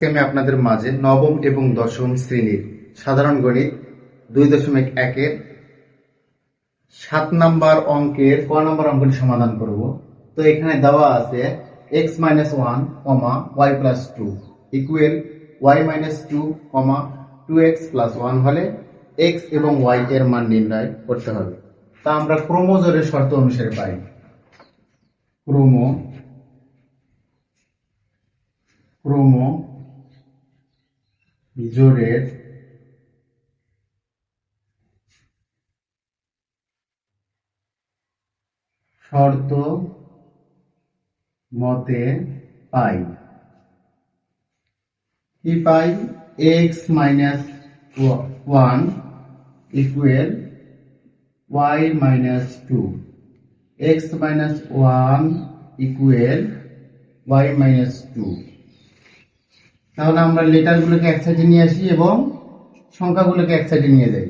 আমি আপনাদের মাঝে নবম এবং দশম শ্রেণির সাধারণ গণিত দুই দশমিক একের সাত নাম্বার অঙ্কের ক নাম্বার অঙ্কটি সমাধান করব। তো এখানে দেওয়া আছে x minus one comma y plus two equal y minus two comma two x plus one হলে এক্স এবং ওয়াই এর মান নির্ণয় করতে হবে। তা আমরা ক্রোমোজোরের শর্ত অনুসারে পাই। ক্রোমো ক্রোমো জোরের শর্ত মতে পাই। কি পাই? X minus one equal y minus two x minus one equal y minus two তাহলে আমরা লেটারগুলোকে এক সাইডে নিয়ে আসি এবং সংখ্যাগুলোকে এক সাইডে নিয়ে যাই।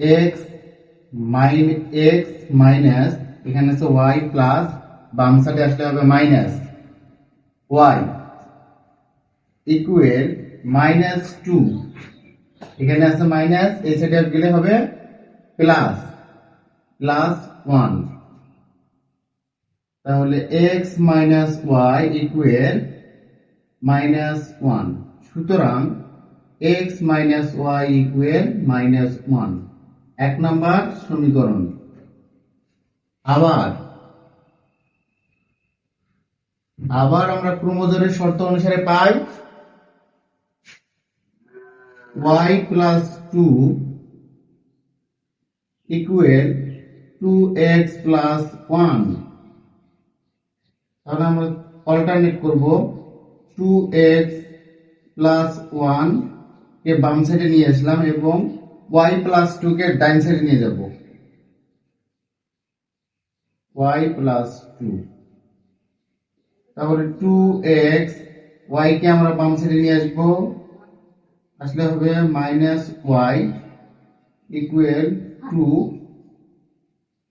এক্স মাইন এক্স মাইনাস এখানে আছে ওয়াই প্লাস বাম সাইডে আসলে হবে minus y equal minus two এখানে আছে মাইনাস এই সাইডে গেলে হবে প্লাস প্লাস ওয়ান তাহলে x minus y equal minus one সুতরাং x minus y equal minus one এক নম্বর সমীকরণ। আবার আবার আমরা ক্রোমোজোরের শর্ত অনুসারে পাই y plus two equal two x plus one তাহলে আমরা অল্টারনেট করব। টু এক্স প্লাস ওয়ান কে বাম সাইডে নিয়ে আসলাম এবং ওয়াই প্লাস টু কে ডাইন সাইডে নিয়ে যাব। ওয়াই প্লাস টু তাহলে টু এক্স ওয়াই কে আমরা বাম সাইডে নিয়ে আসব। আসলে হবে মাইনাস ওয়াই ইকুয়াল টু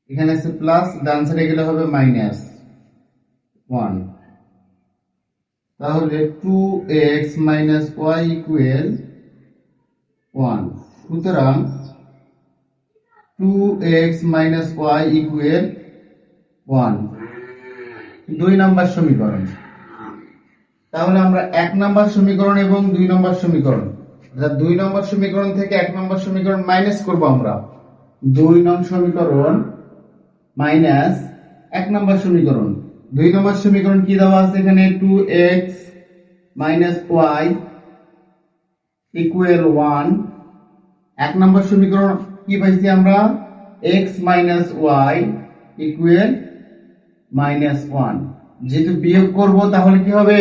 এখানে আছে প্লাস ডান সাইডে গেলে হবে মাইনাস ওয়ান তাহলে two x minus y equal one সুতরাং two x minus y equal one দুই নম্বর সমীকরণ। তাহলে আমরা এক নম্বর সমীকরণ এবং দুই নম্বর সমীকরণ। অর্থাৎ দুই নম্বর সমীকরণ থেকে এক নম্বর সমীকরণ মাইনাস করব আমরা। দুই নং সমীকরণ মাইনাস এক নম্বর সমীকরণ। দুই নম্বর সমীকরণ কি দেওয়া আছে এখানে? Two x minus y equal one এক নম্বর সমীকরণ কি পাইছি আমরা? X minus y equal minus one যেহেতু বিয়োগ করব, তাহলে কি হবে?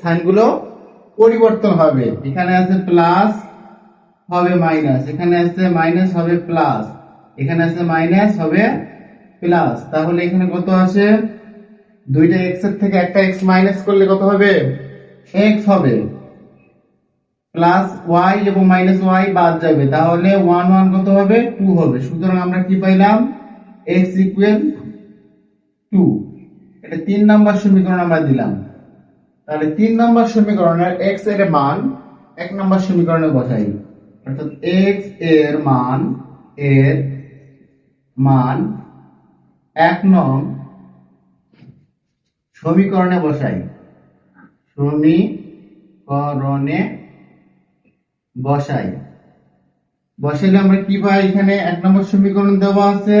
সাইনগুলো পরিবর্তন হবে। এখানে আছে প্লাস হবে মাইনাস এখানে আছে মাইনাস হবে প্লাস এখানে আছে মাইনাস হবে প্লাস তাহলে এখানে কত আছে দুইটা এক্সের থেকে একটা এক্স মাইনাস করলে কত হবে? এক্স হবে। প্লাস ওয়াই এবং মাইনাস ওয়াই বাদ যাবে। তাহলে ওয়ান ওয়ান কত হবে? টু হবে। সুতরাং আমরা কি পাইলাম? এক্স ইকুয়াল টু এটা তিন নম্বর সমীকরণ আমরা দিলাম। তাহলে তিন নম্বর সমীকরণের এক্সের মান এক নম্বর সমীকরণে বসাই। অর্থাৎ এক্সের মান এর মান এক নং সমীকরণে বসাই। সমীকরণে বসাই। বসাইলে আমরা কি পাই? এখানে এক নম্বর সমীকরণ দেওয়া আছে।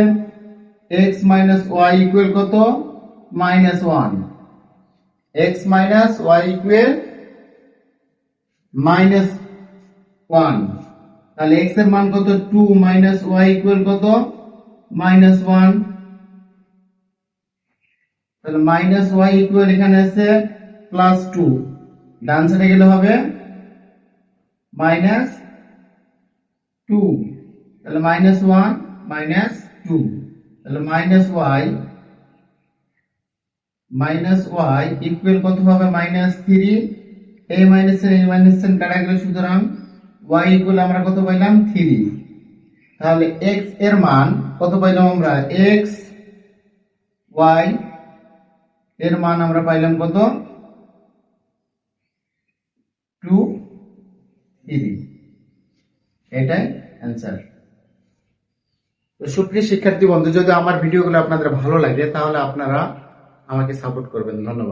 এক্স মাইনাস ওয়াই ইকুয়াল কত? Minus one x minus y equal minus one তাহলে এক্সের মান কত? টু মাইনাস ওয়াই ইকুয়াল কত? মাইনাস ওয়ান তাহলে মাইনাস ওয়াই ইকুয়াল এখানে আছে প্লাস টু ডান সাইডে গেলে হবে মাইনাস টু তাহলে মাইনাস ওয়ান মাইনাস টু তাহলে minus y minus y equal কত হবে? মাইনাস থ্রি এই মাইনাস এই মাইনাস কাটা গেল সুতরাং ওয়াই ইকুয়াল আমরা কত পাইলাম? থ্রি তাহলে এক্সের মান কত পাইলাম আমরা? এক্স ওয়াই এর মান আমরা পাইলাম কত? টু থ্রি এটাই অ্যান্সার তো সুপ্রিয় শিক্ষার্থী বন্ধু, যদি আমার ভিডিওগুলো আপনাদের ভালো লাগে, তাহলে আপনারা আমাকে সাপোর্ট করবেন। ধন্যবাদ।